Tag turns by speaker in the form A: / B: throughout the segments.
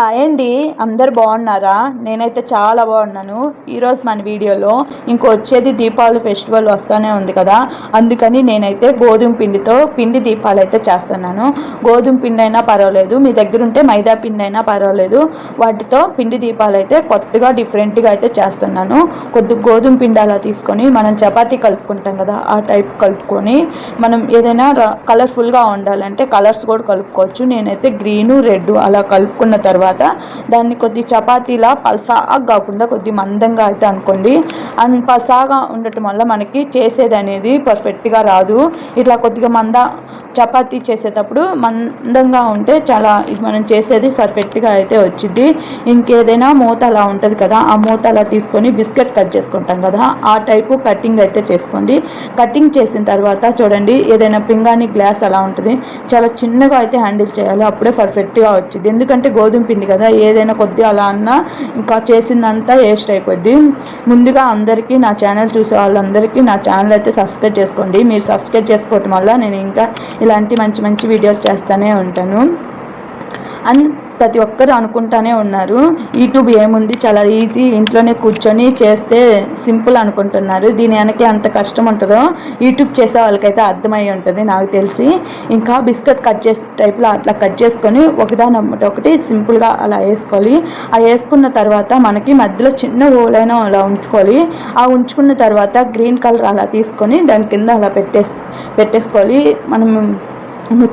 A: Hi అండి. అందరు బాగున్నారా? నేనైతే చాలా బాగున్నాను. ఈరోజు మన వీడియోలో ఇంకో వచ్చేది దీపావళి ఫెస్టివల్ వస్తూనే ఉంది కదా. అందుకని నేనైతే గోధుమ పిండితో పిండి దీపాలు అయితే చేస్తున్నాను. గోధుమ పిండి అయినా పర్వాలేదు. మీ దగ్గర ఉంటే మైదా పిండి అయినా పర్వాలేదు. వాటితో పిండి దీపాలు అయితే కొత్తగా డిఫరెంట్గా అయితే చేస్తున్నాను. కొద్ది గోధుమ పిండి అలా తీసుకొని మనం చపాతీ కలుపుకుంటాం కదా ఆ టైప్ కలుపుకొని మనం ఏదైనా కలర్ఫుల్గా ఉండాలంటే కలర్స్ కూడా కలుపుకోవచ్చు. నేనైతే గ్రీను రెడ్ అలా కలుపుకున్న తర్వాత తర్వాత దాన్ని కొద్ది చపాతీలా పల్సాగా కాకుండా కొద్ది మందంగా అయితే అనుకోండి. అండ్ పల్సాగా ఉండటం వల్ల మనకి చేసేది అనేది పర్ఫెక్ట్గా రాదు. ఇట్లా కొద్దిగా మంద చపాతీ చేసేటప్పుడు మందంగా ఉంటే చాలా ఇది మనం చేసేది పర్ఫెక్ట్గా అయితే వచ్చింది ఇంకేదైనా మూత అలా ఉంటుంది కదా ఆ మూత అలా తీసుకొని బిస్కెట్ కట్ చేసుకుంటాం కదా ఆ టైపు కటింగ్ అయితే చేసుకోండి. కటింగ్ చేసిన తర్వాత చూడండి ఏదైనా పింగాణి గ్లాస్ అలా ఉంటుంది. చాలా చిన్నగా అయితే హ్యాండిల్ చేయాలి అప్పుడే పర్ఫెక్ట్గా వచ్చింది ఎందుకంటే గోధుమ పిండి కదా ఏదైనా కొద్దిగా అలా అన్నా ఇంకా చేసిందంతా వేస్ట్ అయిపోద్ది. ముందుగా అందరికీ నా ఛానల్ చూసే వాళ్ళందరికీ నా ఛానల్ అయితే సబ్స్క్రైబ్ చేసుకోండి. మీరు సబ్స్క్రైబ్ చేసుకోవటం వల్ల నేను ఇంకా ఇలాంటి మంచి మంచి వీడియోస్ చేస్తూనే ఉంటాను. అండ్ ప్రతి ఒక్కరు అనుకుంటానే ఉన్నారు. యూట్యూబ్ ఏముంది? చాలా ఈజీ ఇంట్లోనే కూర్చొని చేస్తే సింపుల్ అనుకుంటున్నారు. దీని వెనక అంత కష్టం ఉంటుందో యూట్యూబ్ చేసే వాళ్ళకైతే అర్థమై ఉంటుంది నాకు తెలిసి. ఇంకా బిస్కెట్ కట్ చేసే టైప్లో అట్లా కట్ చేసుకొని ఒకదాని ఒకటి సింపుల్గా అలా వేసుకోవాలి. ఆ వేసుకున్న తర్వాత మనకి మధ్యలో చిన్న హోలైనా అలా ఉంచుకోవాలి. ఆ ఉంచుకున్న తర్వాత గ్రీన్ కలర్ అలా తీసుకొని దాని కింద అలా పెట్టేసి పెట్టేసుకోవాలి. మనం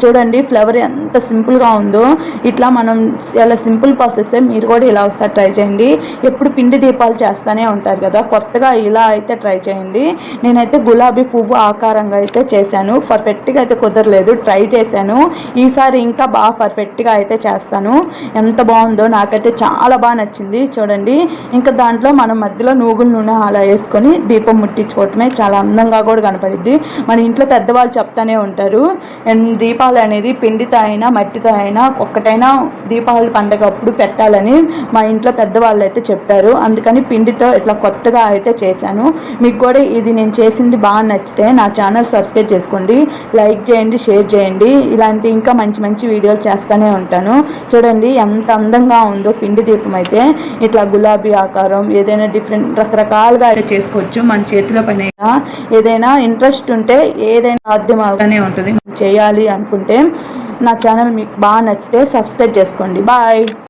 A: చూడండి ఫ్లవర్ ఎంత సింపుల్గా ఉందో. ఇట్లా మనం ఇలా సింపుల్ ప్రాసెస్ మీరు కూడా ఇలా ఒకసారి ట్రై చేయండి. ఎప్పుడు పిండి దీపాలు చేస్తూనే ఉంటారు కదా కొత్తగా ఇలా అయితే ట్రై చేయండి. నేనైతే గులాబీ పువ్వు ఆకారంగా అయితే చేశాను. పర్ఫెక్ట్గా అయితే కుదరలేదు ట్రై చేశాను. ఈసారి ఇంకా బాగా పర్ఫెక్ట్గా అయితే చేస్తాను. ఎంత బాగుందో నాకైతే చాలా బాగా నచ్చింది చూడండి. ఇంకా దాంట్లో మనం మధ్యలో నూగుల నూనె అలా వేసుకొని దీపం ముట్టించుకోవటమే చాలా అందంగా కూడా కనపడిద్ది. మన ఇంట్లో పెద్దవాళ్ళు చెప్తానే ఉంటారు అండ్ దీపాలు అనేది పిండితో అయినా మట్టితో అయినా ఒక్కటైనా దీపావళి పండగ అప్పుడు పెట్టాలని మా ఇంట్లో పెద్దవాళ్ళు అయితే చెప్పారు. అందుకని పిండితో ఇట్లా కొత్తగా అయితే చేశాను. మీకు కూడా ఇది నేను చేసింది బాగా నచ్చితే నా ఛానల్ సబ్స్క్రైబ్ చేసుకోండి లైక్ చేయండి షేర్ చేయండి. ఇలాంటి ఇంకా మంచి మంచి వీడియోలు చేస్తూనే ఉంటాను. చూడండి ఎంత అందంగా ఉందో పిండి దీపం అయితే. ఇట్లా గులాబీ ఆకారం ఏదైనా డిఫరెంట్ రకరకాలుగా అయితే చేసుకోవచ్చు. మన చేతిలో పని ఏదైనా ఇంట్రెస్ట్ ఉంటే ఏదైనా సాధ్యం అవుతూనే ఉంటుంది. చేయాలి అనుకుంటే నా ఛానల్ మీకు బాగా నచ్చితే సబ్స్క్రైబ్ చేసుకోండి. బాయ్.